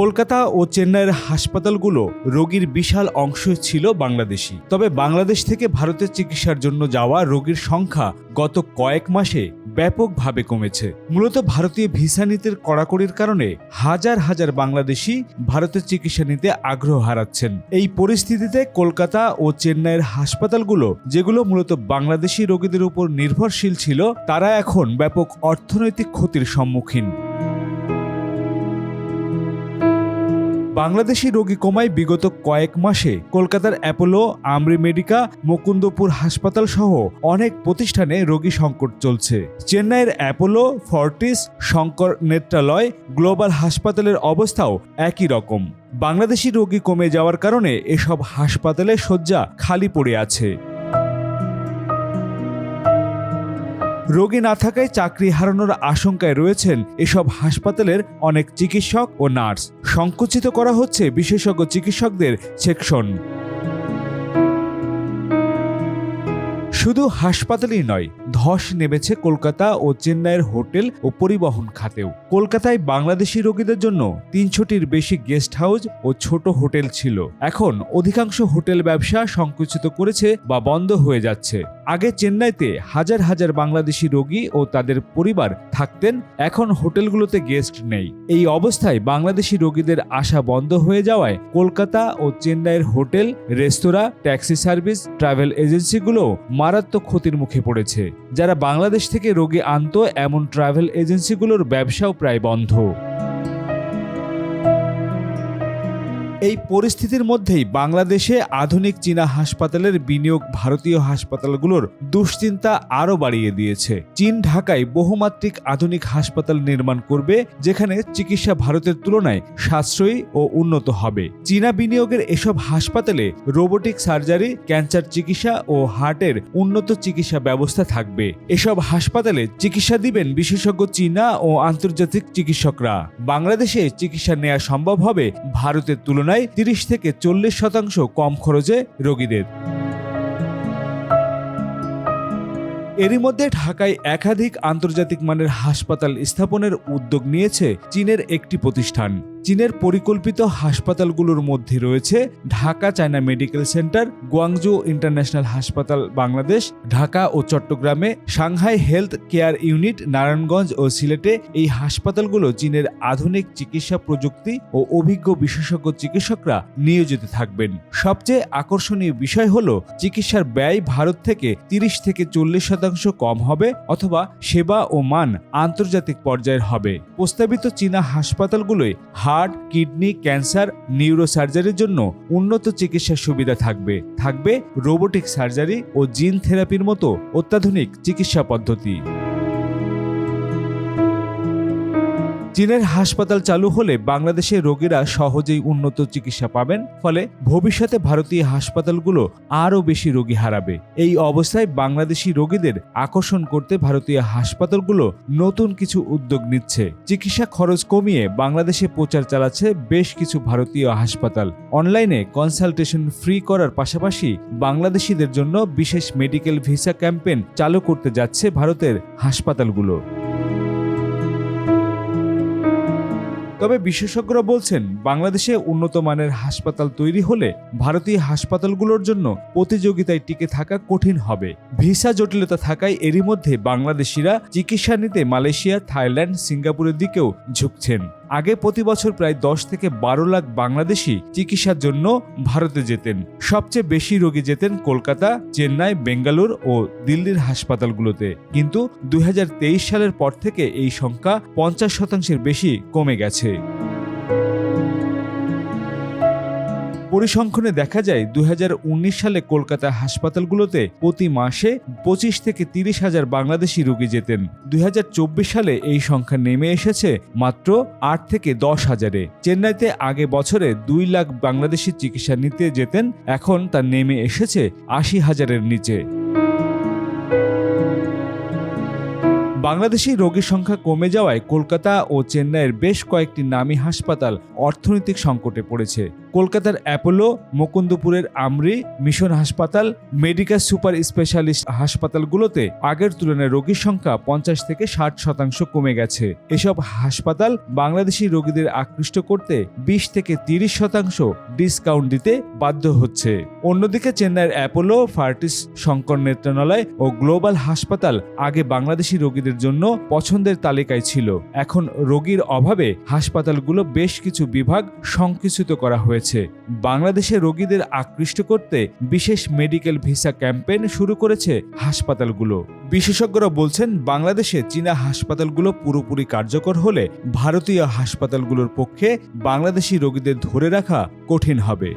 কলকাতা ও চেন্নাইয়ের হাসপাতালগুলো রোগীর বিশাল অংশ ছিল বাংলাদেশি। তবে বাংলাদেশ থেকে ভারতের চিকিৎসার জন্য যাওয়া রোগীর সংখ্যা গত কয়েক মাসে ব্যাপকভাবে কমেছে। মূলত ভারতীয় ভিসা নীতির কড়াকড়ির কারণে হাজার হাজার বাংলাদেশি ভারতের চিকিৎসা নিতে আগ্রহ হারাচ্ছেন। এই পরিস্থিতিতে কলকাতা ও চেন্নাইয়ের হাসপাতালগুলো, যেগুলো মূলত বাংলাদেশি রোগীদের উপর নির্ভরশীল ছিল, তারা এখন ব্যাপক অর্থনৈতিক ক্ষতির সম্মুখীন। বাংলাদেশি রোগী কমায় বিগত কয়েক মাসে। কলকাতার অ্যাপোলো আমরি মেডিকা মুকুন্দপুর হাসপাতাল সহ অনেক প্রতিষ্ঠানে রোগী সংকট চলছে। চেন্নাইয়ের Apollo, Fortis, Sankara Nethralaya Global হাসপাতালের অবস্থাও একই রকম। বাংলাদেশি রোগী কমে যাওয়ার কারণে এসব হাসপাতালে শয্যা খালি পড়ে আছে। রোগী না থাকায় চাকরি হারানোর আশঙ্কায় রয়েছেন এসব হাসপাতালের অনেক চিকিৎসক ও নার্স। সংকুচিত করা হচ্ছে বিশেষজ্ঞ চিকিৎসকদের সেকশন। শুধু হাসপাতালই নয় ধস নেমেছে কলকাতা ও চেন্নাইয়ের হোটেল ও পরিবহন খাতেও। কলকাতায় বাংলাদেশি রোগীদের জন্য তিনশোটির বেশি গেস্ট হাউস ও ছোট হোটেল ছিল। এখন অধিকাংশ হোটেল ব্যবসা সংকুচিত করেছে বা বন্ধ হয়ে যাচ্ছে। আগে চেন্নাইতে হাজার হাজার বাংলাদেশি রোগী ও তাদের পরিবার থাকতেন, এখন হোটেলগুলোতে গেস্ট নেই। এই অবস্থায় বাংলাদেশি রোগীদের আসা বন্ধ হয়ে যাওয়ায় কলকাতা ও চেন্নাইয়ের হোটেল, রেস্তোরাঁ, ট্যাক্সি সার্ভিস, ট্রাভেল এজেন্সিগুলো মারাত্মক ক্ষতির মুখে পড়েছে। যারা বাংলাদেশ থেকে রোগী আনত এমন ট্রাভেল এজেন্সিগুলোর ব্যবসাও প্রায় বন্ধ। এই পরিস্থিতির মধ্যেই বাংলাদেশে আধুনিক চীনা হাসপাতালের বিনিয়োগ ভারতীয় হাসপাতালগুলোর দুশ্চিন্তা আরও বাড়িয়ে দিয়েছে। চীন ঢাকায় বহুমাত্রিক আধুনিক হাসপাতাল নির্মাণ করবে, যেখানে চিকিৎসা ভারতের তুলনায় সাশ্রয়ী ও উন্নত হবে। চীনা বিনিয়োগের এসব হাসপাতালে রোবোটিক সার্জারি, ক্যান্সার চিকিৎসা ও হার্টের উন্নত চিকিৎসা ব্যবস্থা থাকবে। এসব হাসপাতালে চিকিৎসা দিবেন বিশেষজ্ঞ চীনা ও আন্তর্জাতিক চিকিৎসকরা। বাংলাদেশে চিকিৎসা নেওয়া সম্ভব হবে ভারতের তুলনায়। তুলনায় তিরিশ থেকে চল্লিশ শতাংশ কম খরচে রোগীদের। এরই মধ্যে ঢাকায় একাধিক আন্তর্জাতিক মানের হাসপাতাল স্থাপনের উদ্যোগ নিয়েছে চীনের একটি প্রতিষ্ঠান। চীনের পরিকল্পিত হাসপাতালগুলোর মধ্যে রয়েছে Dhaka China medical centre, Guangzhou international হাসপাতাল বাংলাদেশ, ঢাকা ও চট্টগ্রামে, Shanghai health care unit, Narayanganj ও সিলেটে এই হাসপাতালগুলো চীনের আধুনিক চিকিৎসা প্রযুক্তি ও অভিজ্ঞ বিশেষজ্ঞ চিকিৎসকরা নিয়োজিত থাকবেন। সবচেয়ে আকর্ষণীয় বিষয় হল চিকিৎসার ব্যয় ভারত থেকে তিরিশ থেকে চল্লিশ শতাংশ কম হবে অথবা সেবা ও মান আন্তর্জাতিক পর্যায়ের হবে। প্রস্তাবিত চীনা হাসপাতালগুলোয় হার্ট কিডনি ক্যান্সার নিউরোসার্জারির জন্য উন্নত চিকিৎসা সুবিধা থাকবে। থাকবে রোবোটিক সার্জারি ও জিন থেরাপির মতো অত্যাধুনিক চিকিৎসা পদ্ধতি। চীনের হাসপাতাল চালু হলে বাংলাদেশের রোগীরা সহজেই উন্নত চিকিৎসা পাবেন, ফলে ভবিষ্যতে ভারতীয় হাসপাতালগুলো আরও বেশি রোগী হারাবে। এই অবস্থায় বাংলাদেশি রোগীদের আকর্ষণ করতে ভারতীয় হাসপাতালগুলো নতুন কিছু উদ্যোগ নিচ্ছে। চিকিৎসা খরচ কমিয়ে বাংলাদেশে প্রচার চালাচ্ছে বেশ কিছু ভারতীয় হাসপাতাল। অনলাইনে কনসালটেশন ফ্রি করার পাশাপাশি বাংলাদেশিদের জন্য বিশেষ মেডিকেল ভিসা ক্যাম্পেন চালু করতে যাচ্ছে ভারতের হাসপাতালগুলো। তবে বিশেষজ্ঞরা বলছেন, বাংলাদেশে উন্নত মানের হাসপাতাল তৈরি হলে ভারতীয় হাসপাতালগুলোর জন্য প্রতিযোগিতায় টিকে থাকা কঠিন হবে। ভিসা জটিলতা থাকায় এরই মধ্যে বাংলাদেশিরা চিকিৎসা নিতে মালয়েশিয়া, থাইল্যান্ড, সিঙ্গাপুরের দিকেও ঝুঁকছেন। আগে প্রতি বছর প্রায় দশ থেকে বারো লাখ বাংলাদেশি চিকিৎসার জন্য ভারতে যেতেন। সবচেয়ে বেশি রোগী যেতেন কলকাতা, চেন্নাই, বেঙ্গালুর ও দিল্লির হাসপাতালগুলোতে। কিন্তু দু হাজার তেইশ সালের পর থেকে এই সংখ্যা পঞ্চাশ শতাংশের বেশি কমে গেছে। পরিসংখ্যানে দেখা যায়, দুই হাজার উনিশ সালে কলকাতা হাসপাতালগুলোতে প্রতি মাসে পঁচিশ থেকে তিরিশ হাজার বাংলাদেশি রোগী যেতেন। দুই হাজার চব্বিশ সালে এই সংখ্যা নেমে এসেছে মাত্র আট থেকে দশ হাজারে। চেন্নাইতে আগে বছরে দুই লাখ বাংলাদেশি চিকিৎসা নিতে যেতেন, এখন তা নেমে এসেছে আশি হাজারের নিচে। বাংলাদেশি রোগীর সংখ্যা কমে যাওয়ায় কলকাতা ও চেন্নাইয়ের বেশ কয়েকটি নামী হাসপাতাল অর্থনৈতিক সংকটে পড়েছে। কলকাতার অ্যাপোলো, মুকুন্দপুরের আমরি, মিশন হাসপাতাল, মেডিকেল সুপার স্পেশালিস্ট হাসপাতালগুলোতে আগের তুলনায় রোগীর সংখ্যা পঞ্চাশ থেকে ষাট শতাংশ কমে গেছে। এসব হাসপাতাল বাংলাদেশি রোগীদের আকৃষ্ট করতে বিশ থেকে তিরিশ শতাংশ ডিসকাউন্ট দিতে বাধ্য হচ্ছে। অন্যদিকে চেন্নাইয়ের অ্যাপোলো, ফার্টিস, শঙ্কর নেত্রালয় ও গ্লোবাল হাসপাতাল আগে বাংলাদেশি রোগীদের জন্য পছন্দের তালিকায় ছিল। এখন রোগীর অভাবে হাসপাতালগুলো বেশ কিছু বিভাগ সংকুচিত করা হয়েছে। বাংলাদেশে রোগীদের আকৃষ্ট করতে বিশেষ মেডিকেল ভিসা ক্যাম্পেইন শুরু করেছে হাসপাতালগুলো। বিশেষজ্ঞরা বলছেন, বাংলাদেশে চীনা হাসপাতালগুলো পুরোপুরি কার্যকর হলে ভারতীয় হাসপাতালগুলোর পক্ষে বাংলাদেশি রোগীদের ধরে রাখা কঠিন হবে।